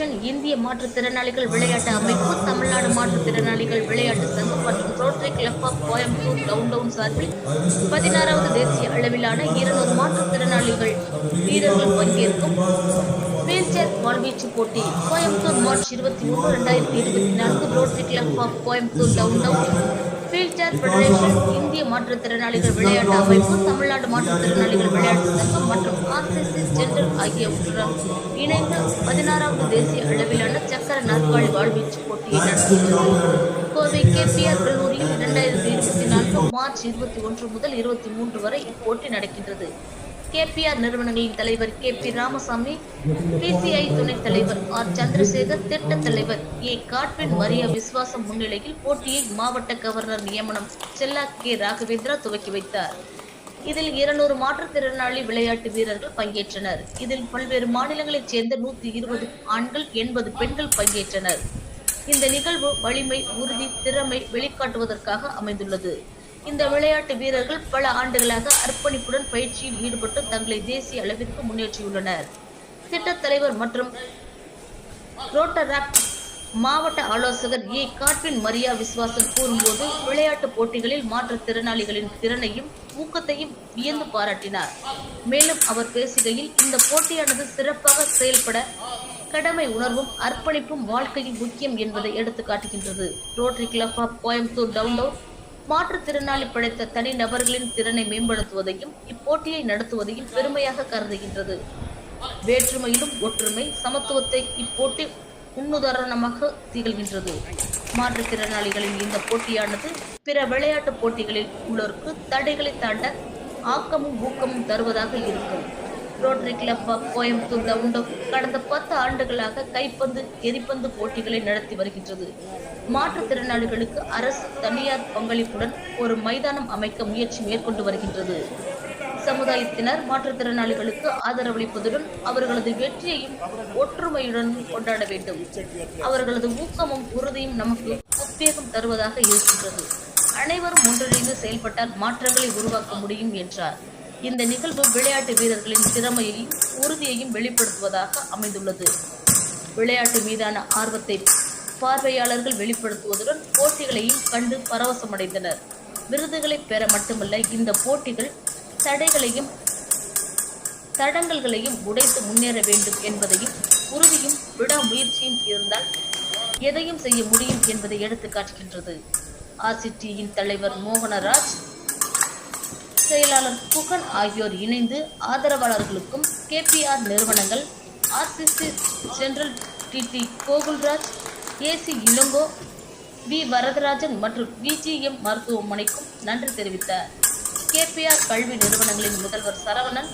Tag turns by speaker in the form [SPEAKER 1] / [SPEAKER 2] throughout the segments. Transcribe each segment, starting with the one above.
[SPEAKER 1] Federation இந்திய மாற்றுத்திறனாளிகள் விளையாட்டு அமைப்பு தமிழ்நாடு மாற்றுத்திறனாளிகள் விளையாட்டு சங்கம் மற்றும் Rotary Club of Coimbatore town town சார்பில் பதினாறாவது தேசிய அளவிலான இருநூறு மாற்றுத்திறனாளிகள் வீரர்கள் பங்கேற்கும் வீல்சேர் வாழ்வீச்சு போட்டி. கோயம்புத்தூர் மார்ச் இருபத்தி மூணு ரெண்டாயிரத்தி இருபத்தி நான்கு Rotary Club of Coimbatore town town wheelchair federation இந்திய மாற்றுத்திறனாளிகள் விளையாட்டு அமைப்பு தமிழ்நாடு மாற்றுத்திறனாளிகள் விளையாட்டு சங்கம் மற்றும் ஆர்சிசி ஜெண்டர் ஆகியவற்றுடன் இணைந்து பதினாறாவது தேசிய அளவிலான சக்கர நாற்காலி வாழ்வீச்சு போட்டியை நடத்தியுள்ளது. கோவை கேபிஆர் கல்லூரியில் இரண்டாயிரத்தி இருபத்தி நான்கு மார்ச் இருபத்தி ஒன்று முதல் இருபத்தி மூன்று வரை இப்போட்டி நடக்கின்றது. கேபிஆர் நிறுவனங்களின் தலைவர் கே பி ராமசாமி பிசிஐ துணைத் தலைவர் ஆர் சந்திரசேகர் திட்ட தலைவர் ஏ காட்வின் மரியா விசுவாசம் முன்னிலையில் போட்டியை மாவட்ட கவர்னர் நியமனம் செல்லா கே ராகவேந்திரா துவக்கி வைத்தார். இதில் இருநூறு மாற்றுத்திறனாளி விளையாட்டு வீரர்கள் பங்கேற்றனர். இதில் பல்வேறு மாநிலங்களைச் சேர்ந்த நூத்தி இருபது ஆண்கள் எண்பது பெண்கள் பங்கேற்றனர். இந்த நிகழ்வு வலிமை உறுதி திறமை வெளிக்காட்டுவதற்காக அமைந்துள்ளது. இந்த விளையாட்டு வீரர்கள் பல ஆண்டுகளாக அர்ப்பணிப்புடன் பயிற்சியில் ஈடுபட்டு தங்களை தேசிய அளவிற்கு முன்னேற்றியுள்ளனர். திட்ட தலைவர் மற்றும் ரோட்டராக்ட் மாவட்ட ஆலோசகர் ஏ. காட்வின் மரியா விஸ்வாசம் கூறும்போது விளையாட்டு போட்டிகளில் மாற்றுத்திறனாளிகளின் திறனையும் ஊக்கத்தையும் வியந்து பாராட்டினார். மேலும் அவர் பேசுகையில் இந்த போட்டியானது சிறப்பாக செயல்பட கடமை உணர்வும் அர்ப்பணிப்பும் வாழ்க்கையில் முக்கியம் என்பதை எடுத்து காட்டுகின்றது. Rotary Club of Coimbatore download மாற்றுத்திறனாளி படைத்த தனி நபர்களின் திறனை மேம்படுத்துவதையும் இப்போட்டியை நடத்துவதையும் பெருமையாக கருதுகின்றது. வேற்றுமையிலும் ஒற்றுமை சமத்துவத்தை இப்போட்டி முன்னுதாரணமாக திகழ்கின்றது. மாற்றுத்திறனாளிகளின் இந்த போட்டியானது பிற விளையாட்டு போட்டிகளில் உள்ளோருக்கு தடைகளை தாண்ட ஆக்கமும் ஊக்கமும் தருவதாக இருக்கும். ரோட்டரி கிளப் ஆஃப் கோயம்புத்தூர் கவுண்டம் கடந்த பத்து ஆண்டுகளாக கைப்பந்து எரிப்பந்து போட்டிகளை நடத்தி வருகின்றது. மாற்றுத்திறனாளிகளுக்கு அரசு தனியார் பங்களிப்புடன் ஒரு மைதானம் அமைக்க முயற்சி மேற்கொண்டு வருகின்றது. சமுதாயத்தினர் மாற்றுத்திறனாளிகளுக்கு ஆதரவளிப்பதுடன் அவர்களது வெற்றியையும் ஒற்றுமையுடன் கொண்டாட வேண்டும். அவர்களது ஊக்கமும் உறுதியும் நமக்கு உத்வேகம் தருவதாக இருக்கின்றது. அனைவரும் ஒன்றிணைந்து செயல்பட்டால் மாற்றங்களை உருவாக்க முடியும் என்றார். இந்த நிகழ்வு விளையாட்டு வீரர்களின் திறமையையும் உறுதியையும் வெளிப்படுத்துவதாக அமைந்துள்ளது. விளையாட்டு மீதான ஆர்வத்தை பார்வையாளர்கள் வெளிப்படுத்துவதுடன் போட்டிகளையும் கண்டு பரவசமடைந்தனர். விருதுகளை பெற மட்டுமல்ல இந்த போட்டிகள் தடைகளையும் தடங்கல்களையும் உடைத்து முன்னேற வேண்டும் என்பதையும் உறுதியும் விடாமுயற்சியும் இருந்தால் எதையும் செய்ய முடியும் என்பதை எடுத்து காட்டுகின்றது ஆர்சிடியின் தலைவர் மோகனராஜ் செயலாளர் குகன் ஆகியோர் இணைந்து ஆதரவாளர்களுக்கும் கேபிஆர் நிறுவனங்கள் RCC general DD Gokulraj AC Ilango V Varadarajan மற்றும் விஜிஎம் மருத்துவமனைக்கும் நன்றி தெரிவித்தார். கேபிஆர் கல்வி நிறுவனங்களின் முதல்வர் சரவணன்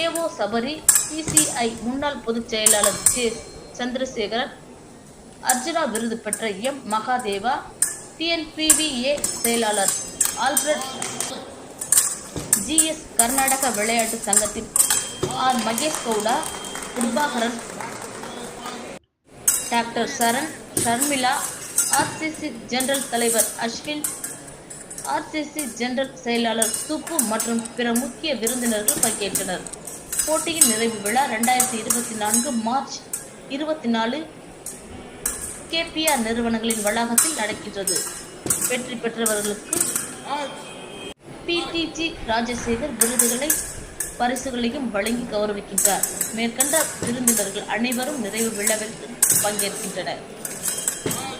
[SPEAKER 1] ஏஓ சபரி சிசிஐ முன்னாள் பொதுச் செயலாளர் ஜே சந்திரசேகரன் அர்ஜுனா விருது பெற்ற எம் மகாதேவா டிஎன்பிவிஏ செயலாளர் ஆல்பர்ட் ஜிஎஸ் கர்நாடக விளையாட்டு சங்கத்தின் R. Mahesh Gowda Kirubakaran doctor Charan Sharmila RCC general தலைவர் அஸ்வின் ஆர்சிசி ஜெனரல் செயலாளர் சுப்பு மற்றும் பிற முக்கிய விருந்தினர்கள் பங்கேற்றனர். போட்டியின் நிறைவு விழா ரெண்டாயிரத்தி இருபத்தி நான்கு மார்ச் இருபத்தி நாலு கேபிஆர் நிறுவனங்களின் வளாகத்தில் நடக்கின்றது. வெற்றி பெற்றவர்களுக்கு பிடிஜி ராஜசேகர் விருதுகளை பரிசுகளையும் வழங்கி கௌரவிக்கின்றார். மேற்கண்ட விருந்தினர்கள் அனைவரும் நிறைவு விழாவிற்கு பங்கேற்கின்றனர்.